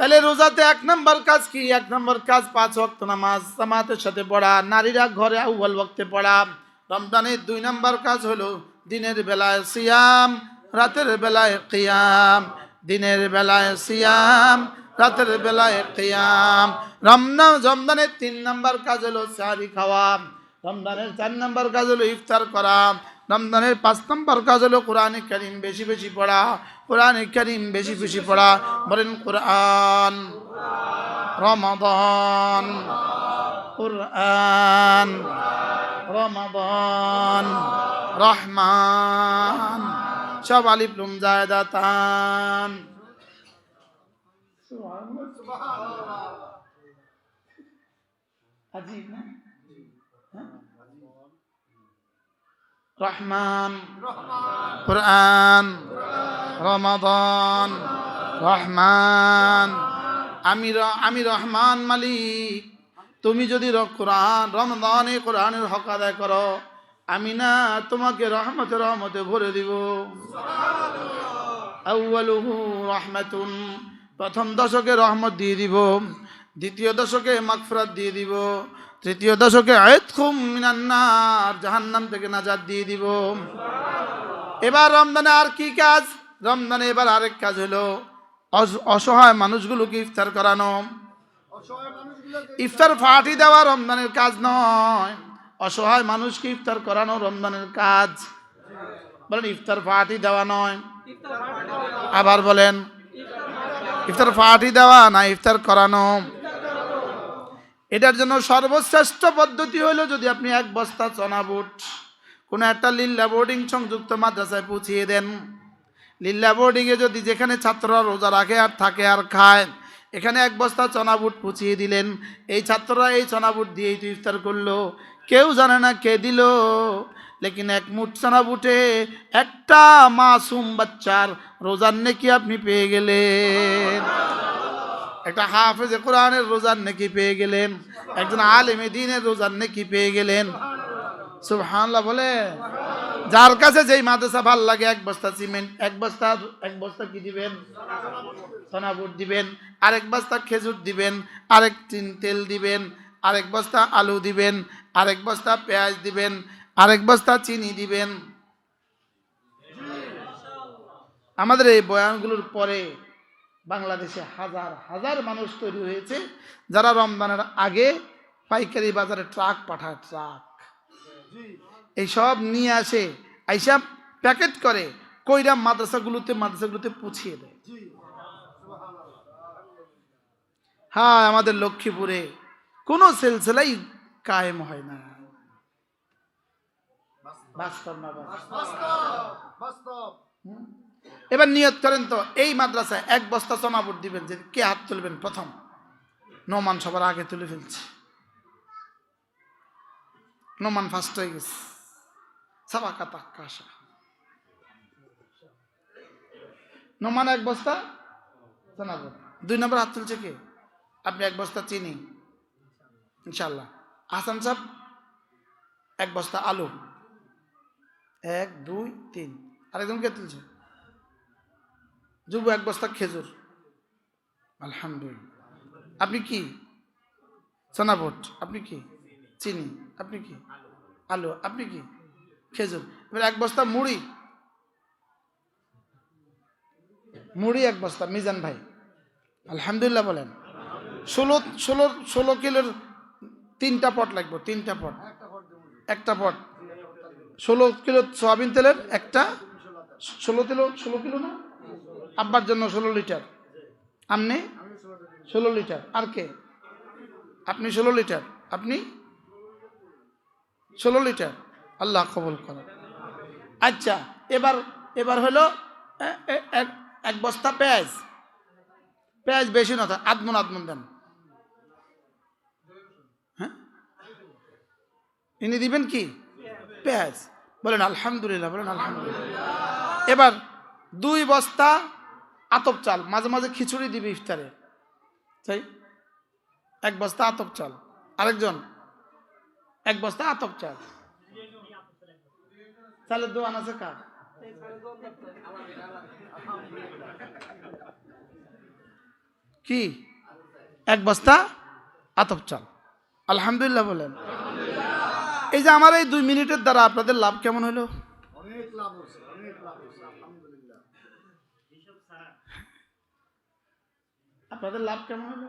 তাহলে রোজাতে এক নম্বর কাজ কি? এক নম্বর কাজ, পাঁচ ওয়াক্ত নামাজ। জামাতের সাথে পড়া, নারীরা ঘরে আউ্বাল ওয়াক্তে পড়া। রমজানের দুই নম্বর কাজ হলো দিনের বেলায় সিয়াম, রাতের বেলায় কিয়াম। দিনের বেলায় সিয়াম, রাতের বেলায় কিয়াম। রমজান রমজানের তিন নম্বর কাজ হলো সারি খাওয়া। রমজানের চার নম্বর কাজ হলো ইফতার করা। রমজানের পাঁচ নম্বর কাজ হলো কোরআন করিম বেশি বেশি পড়া, কোরআন করিম বেশি বেশি পড়া। বলেন কোরআন, রমাদান কোরআন, রমাদান, রহমান, সব আলিফ লুম জায়দাতান। আজীব না? রহমান। কোরআন। রমাদান। রহমান। আমি আমি রহমান মালিক। তুমি যদি কোরআন, রমদানে কোরআনের হক আদায় করো, আমি না তোমাকে রহমতে রহমতে ভরে দিব। আউয়ালুহু রহমাতুন। প্রথম দশকে রহমত দিয়ে দিব। দ্বিতীয় দশকে মাগফিরাত দিয়ে দিব। তৃতীয় দশকে আয়াতকুম মিনান্নার, জাহান্নাম থেকে নাজাত দিয়ে দিব। এবার রমজানে আর কি কাজ? রমজানে এবার আরেক কাজ হলো অস- অসহায় মানুষগুলোকে ইফতার করানো। ইফতার পার্টি দেওয়া রমজানের কাজ নয়। অসহায় মানুষকে ইফতার করানো রমজানের কাজ। বলেন, ইফতার পার্টি দেওয়া নয়। আবার বলেন, ইফতার পার্টি দেওয়া না ইফতার করানো? এটার জন্য সর্বশ্রেষ্ঠ পদ্ধতি হলো যদি আপনি এক বস্তা চনা বুট, কোনো একটা লিল্লা বোর্ডিং সংযুক্ত মাদ্রাসায় পৌঁছিয়ে দেন। লিল্লা বোর্ডিংয়ে যদি যেখানে ছাত্ররা রোজা রাখে আর থাকে আর খায়, এখানে এক বস্তা চনা বুট পুছিয়ে দিলেন। এই ছাত্ররা এই চনা বুট দিয়েই তো ইফতার করল। কেউ জানে না কে দিল, লেকিন এক মুঠ চনা বুটে একটা মাসুম বাচ্চার রোজার নেকি আপনি পেয়ে গেলেন। একটা হাফেজে কোরআনের রোজার নেকি পেয়ে গেলেন, একজন আলেমে দিনের রোজার নেকি পেয়ে গেলেন। সুবহানাল্লাহ বলে, যার কাছে যেই মাদ্রাসা ভালো লাগে, এক বস্তা সিমেন্ট, এক বস্তা এক বস্তা কি দিবেন? সোনাবুট দিবেন, আরেক বস্তা খেজুর দিবেন, আরেক টিন তেল দিবেন, আরেক বস্তা আলু দিবেন, আরেক বস্তা পেঁয়াজ দিবেন, আরেক বস্তা চিনি দিবেন। আমাদের এই বয়ানগুলোর পরে বাংলাদেশে হাজার হাজার মানুষ তৈরি হয়েছে যারা রমজানের আগে পাইকারি বাজারে ট্রাক পাঠায় ট্রাক। এইসব নিয়ে আসে এইসব প্যাকেট করে কইরা মাদ্রাসাগুলোতে মাদ্রাসাগুলোতে পুছিয়ে দেয়। হ্যাঁ আমাদের লক্ষ্মীপুরে কোনো সিলসিলাই কায়েম হয় না। বাস্তব। না বাস্তব। এবার নিয়ত করেন তো, এই মাদ্রাসায় এক বস্তা চনাবুট দিবেন যে কে হাত তুলবেন প্রথম? নোমান সবার আগে তুলে ফেলছে। নোমান ফার্স্ট হয়ে গেছে। সাবাকা তাক্কাশা নোমান এক বস্তা চনাবুট দুই নম্বর হাত তুলছে কে? আপনি এক বস্তা চিনি। ইনশাল্লাহ হাসান সাহেব, এক বস্তা আলু। এক, দুই, তিন। আরেকজন কে তুলছে? যুব এক বস্তা খেজুর। আলহামদুলিল্লাহ। আপনি কি? সোনাবট আপনি কি? চিনি। আপনি কি? আলু। আপনি কি? খেজুর। এবার এক বস্তা মুড়ি। মুড়ি এক বস্তা, মিজান ভাই। আলহামদুলিল্লাহ বলেন। ষোলো ষোলো ষোলো কিলোর তিনটা পট লাগবে, তিনটা পট। একটা পট। ষোলো কিলো সয়াবিন তেলের একটা, ষোলো কিলো ষোলো কিলো না? আব্বার জন্য ষোলো লিটার। আপনি? ষোলো লিটার। আর কে? আপনি ষোলো লিটার। আপনি? ষোলো লিটার। আল্লাহ কবল করেন। আচ্ছা এবার এবার হলো এক বস্তা পেঁয়াজ। পেঁয়াজ বেশি না থাকে আদমন আদমন দেন। হ্যাঁ? ইনি দিবেন কি? পেঁয়াজ। বলেন আলহামদুলিল্লাহ বলেন আলহামদুলিল্লাহ। এবার দুই বস্তা আতপ চাল, মাঝে মাঝে খিচুড়ি দিবে ইফতারে। তাই এক বস্তা আতপ চাল। আরেকজন, এক বস্তা আতপ চাল। চালের দোকান আছে কার? কি? এক বস্তা আতপ চাল। আলহামদুলিল্লাহ বলেন। এই যে আমার এই দুই মিনিটের দ্বারা আপনাদের লাভ কেমন হলো? অনেক লাভ অনেক লাভ আপনাদের লাভ কেমন হলো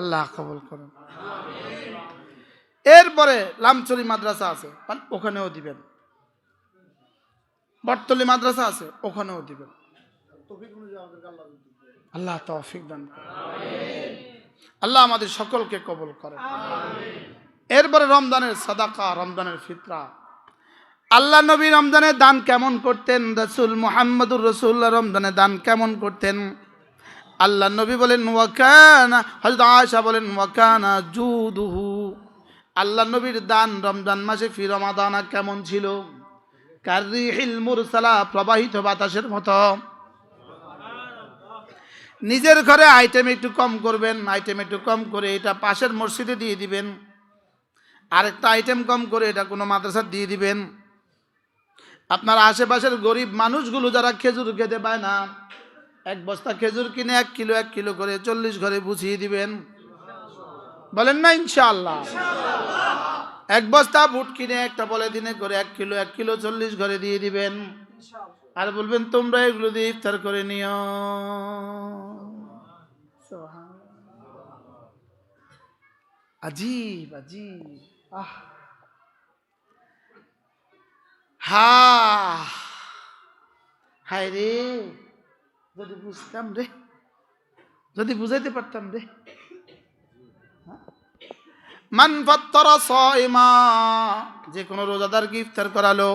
আল্লাহ কবল করুন। এরপরে লামচুরি মাদ্রাসা আছে ওখানেও দিবেন। বটতলি মাদ্রাসা আছে ওখানেও দিবেন। তফিক অনুযায়ী আমাদেরকে আল্লাহ দিতে আল্লাহ তৌফিক দান আল্লাহ আমাদের সকলকে কবল করে এরপরে রমজানের সাদাকা রমজানের ফিতরা। আল্লাহ নবী রমজানের দান কেমন করতেন? রসুল মোহাম্মদুর রসুল্লাহ রমজানের দান কেমন করতেন? আল্লাহ নবী বলেন ওয়াকানা হজরত আয়সা বলেন ওয়াকানা জুদুহু। আল্লাহ নবীর দান রমজান মাসে ফি রমাদানা কেমন ছিল? কারিহিল মুরসালা, প্রবাহিত বাতাসের মতো। নিজের ঘরে আইটেম একটু কম করবেন আইটেম একটু কম করে এটা পাশের মসজিদে দিয়ে দিবেন। আরেকটা আইটেম কম করে এটা কোনো মাদ্রাসা দিয়ে দিবেন। আপনার আশেপাশের গরিব মানুষগুলো যারা খেজুর খেতে পায় না এক বস্তা খেজুর কিনে এক কিলো এক কিলো করে চল্লিশ ঘরে বুঝিয়ে দিবেন। বলেন না, ইনশাআল্লাহ। এক বস্তা বুট কিনে একটা বলে দিনে করে এক কিলো এক কিলো চল্লিশ ঘরে দিয়ে দিবেন। আর বলবেন, তোমরা এগুলো দিয়ে ইফতার করে নিও। আজীব আজীব। আহ। হা। হায় রে। যদি বুঝতাম রে, যদি বুঝাইতে পারতাম রে। যে কোনো রোজাদারকে ইফতার করালো?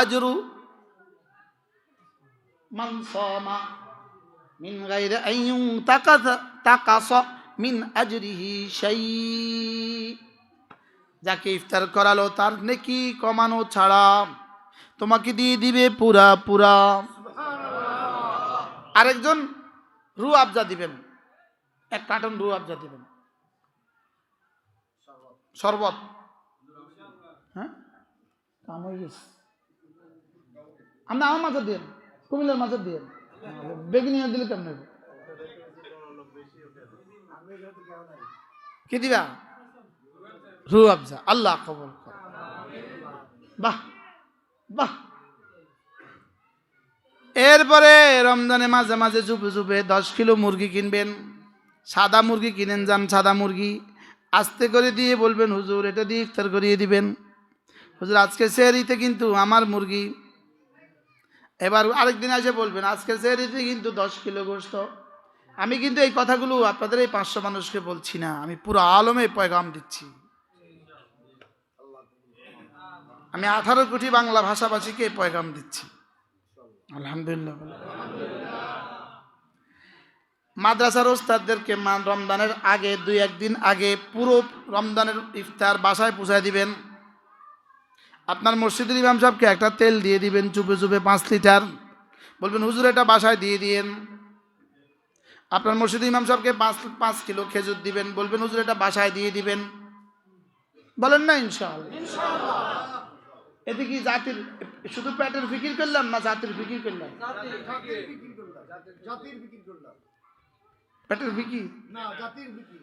আজরু মান মিন মিন যাকে ইফতার করালো তার নেকি কমানো ছাড়া তোমাকে দিয়ে দিবে পুরা পুরা। আরেকজন রু আবজা দিবেন। এক কার্টন রু আবজা দিবেন। শরবত। হ্যাঁ? কাম গেছে। আমরা আমার মাঝে দিয়ে কুমিল্লার মাঝে দিয়ে বেগিনিয়া দিলে কেমন কি দিবা? রু আবজা। আল্লাহ কবল বাহ বাহ। এরপরে রমজানে মাঝে মাঝে চুপে চুপে দশ কিলো মুরগি কিনবেন, সাদা মুরগি কিনেন যান সাদা মুরগি, আস্তে করে দিয়ে বলবেন, হুজুর, এটা দিয়ে ইফতার করিয়ে দিবেন। হুজুর, আজকে সেহরিতে কিন্তু আমার মুরগি, এবার আরেকদিন এসে বলবেন, আজকে সেহরিতে কিন্তু দশ কিলো গোস্ত আমি কিন্তু এই কথাগুলো আপনাদের এই পাঁচশো মানুষকে বলছি না, আমি পুরো আলমে পয়গাম দিচ্ছি। আমি আঠারো কোটি বাংলা ভাষাভাষীকে পয়গাম দিচ্ছি। আলহামদুলিল্লাহ মাদ্রাসার ওস্তাদদেরকে মান রমজানের আগে, দুই একদিন আগে পুরো রমদানের ইফতার বাসায় পৌঁছায় দিবেন। আপনার মসজিদের ইমাম সাহেবকে একটা তেল দিয়ে দিবেন, চুপে চুপে পাঁচ লিটার। বলবেন, হুজুর, এটা বাসায় দিয়ে দিয়েন। আপনার মসজিদ ইমাম সাহেবকে পাঁচ পাঁচ কিলো খেজুর দিবেন। বলবেন, হুজুর, এটা বাসায় দিয়ে দিবেন। বলেন না, ইনশাআল্লাহ। এতে কি জাতির শুধু পেটের ফিকির করলাম না জাতির ফিকির করলাম? জাতির বিক্রি করলাম। জাতির বিক্রি করলাম। পেটের ফিকির? না জাতির বিক্রি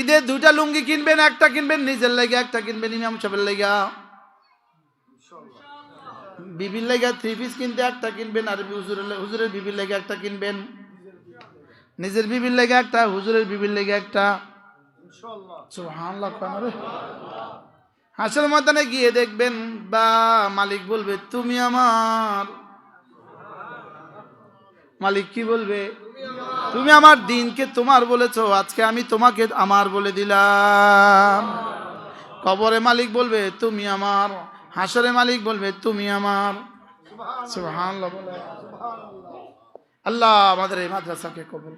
ঈদে দুইটা লুঙ্গি কিনবেন একটা কিনবেন নিজের লেগে একটা কিনবেন ইমাম সাহেবের লেগা। বিবির লেগে থ্রি পিস কিনতে একটা কিনবেন আর হুজুরের লে- হুজুরের বিবির লেগে একটা কিনবেন। নিজের বিবির লেগে একটা হুজুরের বিবির লেগে একটা। ইনশাআল্লাহ। সুবহানাল্লাহ হাসের ময়দানে গিয়ে দেখবেন, বা মালিক বলবে, তুমি আমার। মালিক কি বলবে? তুমি আমার দিনকে তোমার বলেছ, আজকে আমি তোমাকে আমার বলে দিলাম। কবরে মালিক বলবে, তুমি আমার। হাসরে মালিক বলবে, তুমি আমার। আল্লাহ আমাদের এই মাদ্রাসাকে কবুল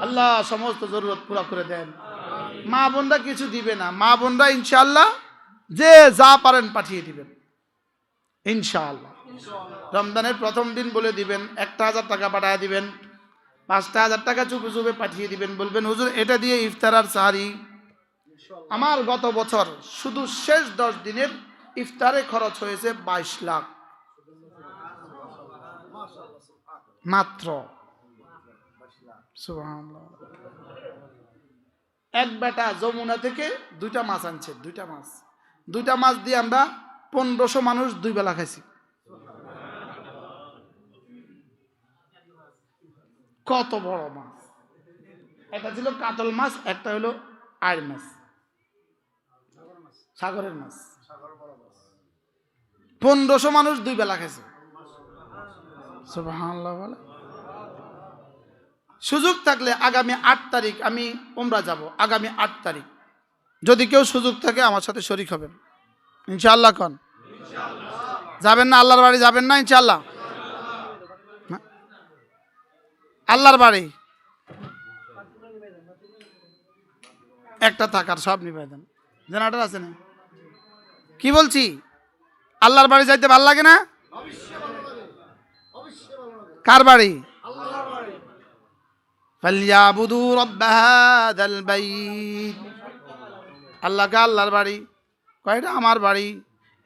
আল্লাহ সমস্ত জরুরত পুরা করে দেন। মা বোনরা কিছু দিবে না। মা বোনরা ইনশাল্লাহ যে যা পারেন পাঠিয়ে দিবেন। ইনশাআল্লাহ। রমজানের প্রথম দিন বলে দিবেন, একটা হাজার টাকা পাঠিয়ে দিবেন, পাঁচটা হাজার টাকা চুপে চুপে পাঠিয়ে দিবেন, বলবেন, হুজুর, এটা দিয়ে ইফতার আর সাহারি আমার গত বছর শুধু শেষ দশ দিনের ইফতারে খরচ হয়েছে বাইশ লাখ। মাত্র। এক বেটা যমুনা থেকে দুইটা মাছ আনছে, দুইটা মাছ। দুইটা মাছ দিয়ে আমরা পনেরোশো মানুষ দুই বেলা খাইছি। কত বড় মাছ। একটা ছিল কাতল মাছ, একটা হলো আড় মাছ। সাগরের মাছ। পনেরোশো মানুষ দুই বেলা খাইছে। সুবহানাল্লাহ বলে। সুযোগ থাকলে আগামী আট তারিখ আমি উমরা যাব, আগামী আট তারিখ। যদি কেউ সুযোগ থাকে আমার সাথে শরিক হবেন। ইনশাআল্লাহ কন। যাবেন না, আল্লাহর বাড়ি যাবেন না, ইনশাআল্লাহ? হ্যাঁ? আল্লাহর বাড়ি? একটা থাকার সব নিবেদন জেনারেটর আছে না? কি বলছি? আল্লাহর বাড়ি যাইতে ভালো লাগে না? কার বাড়ি? ফালিয়াবুদু রব্বাহাদাল বাই আল্লাহকে আল্লাহর বাড়ি কয়টা আমার বাড়ি?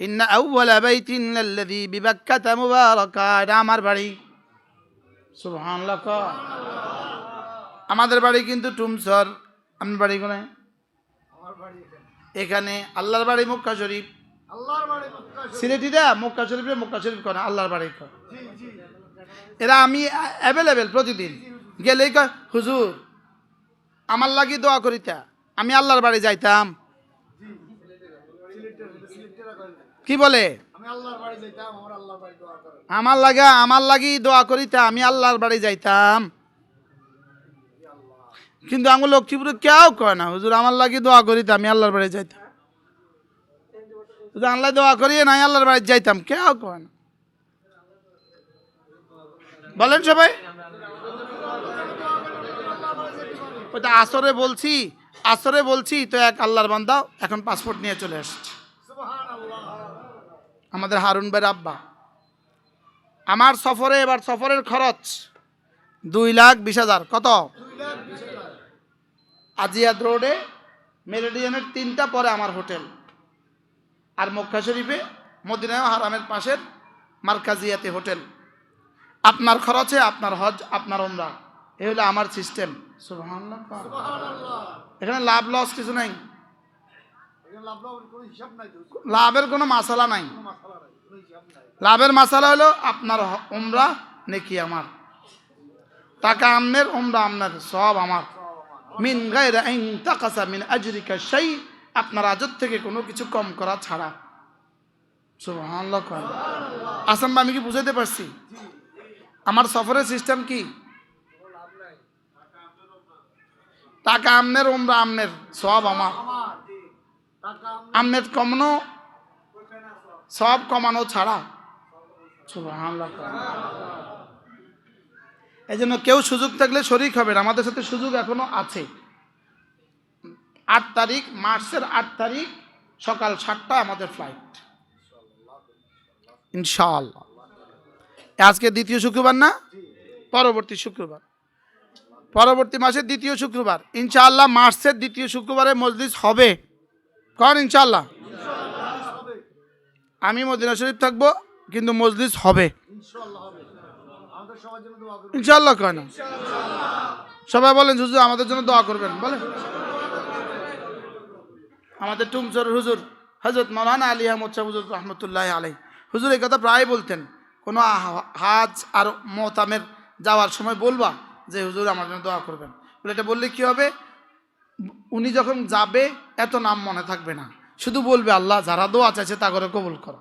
ইন্না আউওয়ালা বাইতিন আল্লাযী বিবাক্কাতা মুবারাকা এটা আমার বাড়ি। সুবহানাল্লাহ আমাদের বাড়ি কিন্তু টুমসর। আমার বাড়ি কোনে? এখানে। আল্লাহর বাড়ি মক্কা শরীফ। সিলেটিরা মক্কা শরীফে। মক্কা শরীফ করে আল্লাহর বাড়ি করে এরা আমি অ্যাভেলেবেল প্রতিদিন। গেলেই কয়, হুজুর, আমার লাগি দোয়া করিতা, আমি আল্লাহর বাড়ি যাইতাম। কি বলে? আমি আমার লাগা, আমার লাগি দোয়া করিতা, আমি আল্লাহর বাড়ি যাইতাম। কিন্তু আমার লক্ষ্মীপুরে কেউ কয় না, হুজুর, আমার লাগি দোয়া করিতা, আমি আল্লাহর বাড়ি যাইতাম। আল্লাহ দোয়া করিয়ে নাই, আল্লাহর বাড়ি যাইতাম, কেউ কয় না। বলেন সবাই। ওইটা আসরে বলছি আসরে বলছি তো এক আল্লাহর বান্দাও এখন পাসপোর্ট নিয়ে চলে আসছে। সুবহানাল্লাহ। আমাদের হারুন ভাইয়ের আব্বা। আমার সফরে এবার সফরের খরচ দুই লাখ বিশ হাজার। কত? আজিয়াদ রোডে মেরিডিয়ানের তিনটা পরে আমার হোটেল। আর মক্কা শরীফে মদিনায় হারামের পাশের মার্কাজিয়াতে হোটেল। আপনার খরচে আপনার হজ আপনার ওমরা এই হলো আমার সিস্টেম সুবহানাল্লাহ। এখানে লাভ লস কিছু নাই। লাভের কোনো হিসাব নাই লাভের মাসালা নাই। মাসালা হলো আপনার উমরা নেকি আমার। টাকা আমনের উমরা আমনের সব আমার। মিন গায়রা ইন তাকাসা মিন আজরিকা শাই আপনার আজত থেকে কোনো কিছু কম করা ছাড়া। সুবহানাল্লাহ আসাম আমি কি বুঝাইতে পারছি। আমার সফরের সিস্টেম কি? টাকা আমনের, উমরা আমনের, সব আমার। আমনের কমানো, সব কমানো ছাড়া। এই জন্য কেউ সুযোগ থাকলে শরিক হবেন, আমাদের সাথে সুযোগ এখনও আছে। আট তারিখ, মার্চের আট তারিখ, সকাল সাতটা আমাদের ফ্লাইট ইনশাআল্লাহ। আজকে দ্বিতীয় শুক্রবার না? পরবর্তী শুক্রবার। পরবর্তী মাসের দ্বিতীয় শুক্রবার। ইনশাআল্লাহ মার্চের দ্বিতীয় শুক্রবারে মজলিস হবে। কর ইনশাআল্লাহ? হবে আমি মদিনা শরীফ থাকব, কিন্তু মজলিস হবে। ইনশাআল্লাহ হবে আমাদের সবার জন্য দোয়া করবেন ইনশাআল্লাহ কয় না সবাই বলেন, হুজুর, আমাদের জন্য দোয়া করবেন। বলেন। আমাদের টুমচর হুজুর হজরত মৌলানা আলী আহমদ শাহ হুজুর রহমতুল্লাহ আলাই হুজুর, এই কথা প্রায় বলতেন, কোনো হাজ আর মোহতামের যাওয়ার সময় বলবা যে হুজুর আমার জন্য দোয়া করবেন। বলে এটা বললে কি হবে? উনি যখন যাবে এত নাম মনে থাকবে না। শুধু বলবে আল্লাহ যারা দোয়া চাইছে তা করে। কবুল করো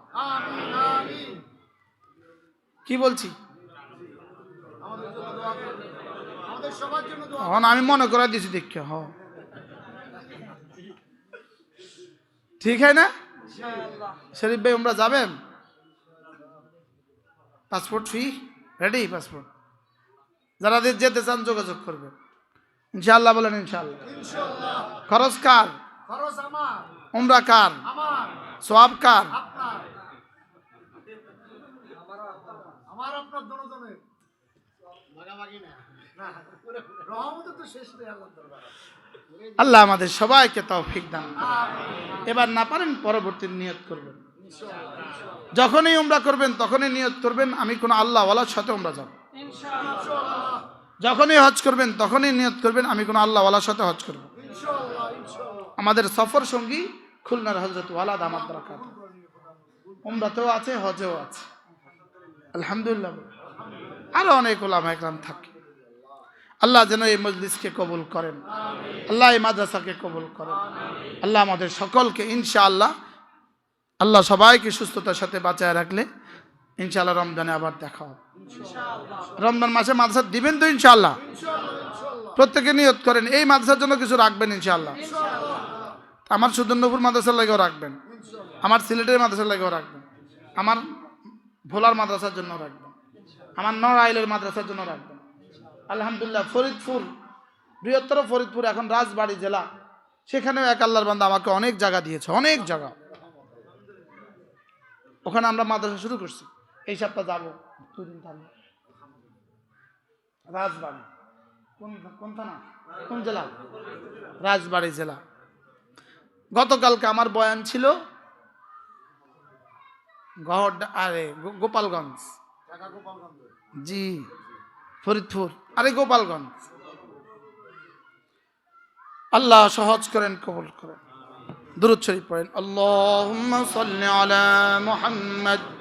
কি বলছি? আমি মনে করা দিয়েছি দেখে হ। ঠিক হয় না? শরীফ ভাই আমরা যাবেন? Passport fee? Ready passport. যারা যেতে চান যোগাযোগ করবেন। ইনশাআল্লাহ বলেন ইনশাআল্লাহ। ইনশাআল্লাহ। খরচ কার? উমরা কার? সোয়াব কার? আল্লাহ দরবারে। আল্লাহ আমাদের সবাইকে তৌফিক দান করুন। আমিন। এবার না পারেন পরবর্তী নিয়ত করবেন। যখনই উমরা করবেন তখনই নিয়ত করবেন আমি কোনো আল্লাহওয়ালার সাথে উমরা যাব ইনশাআল্লাহ। যখনই হজ করবেন তখনই নিয়ত করবেন আমি কোনো আল্লাহওয়ালার সাথে হজ করব। আমাদের সফর সঙ্গী খুলনার হজরত ওয়ালা দামাত বরাকাত। উমরাতেও আছে হজেও আছে। আলহামদুলিল্লাহ। আরও অনেক ওলামা একরাম থাকে। আল্লাহ যেন এই মজলিসকে কবুল করেন। আল্লাহ এই মাদ্রাসাকে কবুল করেন। আল্লাহ আমাদের সকলকে ইনশাআল্লাহ আল্লাহ সবাইকে সুস্থতার সাথে বাঁচায় রাখলে ইনশাআল্লাহ রমজানে আবার দেখা হবে। রমজান মাসে মাদ্রাসা দিবেন তো ইনশাল্লাহ প্রত্যেকে নিয়ত করেন এই মাদ্রাসার জন্য কিছু রাখবেন ইনশাল্লাহ আমার সুদর্ণপুর মাদ্রাসার লাগেও রাখবেন আমার সিলেটের মাদ্রাসার লাগেও রাখবেন আমার ভোলার মাদ্রাসার জন্য রাখবেন আমার নড়াইলের মাদ্রাসার জন্য রাখবেন। আলহামদুলিল্লাহ ফরিদপুর বৃহত্তর ফরিদপুর এখন রাজবাড়ি জেলা সেখানেও এক আল্লাহর বান্দা আমাকে অনেক জায়গা দিয়েছে অনেক জায়গা। ওখানে আমরা মাদ্রাসা শুরু করছি। এই সপ্তাহ যাব। দুদিন থাকব। রাজবাড়ি। কোন কোন থানা? কোন জেলা? রাজবাড়ি জেলা। গতকালকে আমার বয়ান ছিল আরে গোপালগঞ্জ। জি, ফরিদপুর। আরে, গোপালগঞ্জ। আল্লাহ সহজ করেন, কবুল করেন। দুরুদ শরীফ পড়েন আল্লাহ মুহাম্মদ।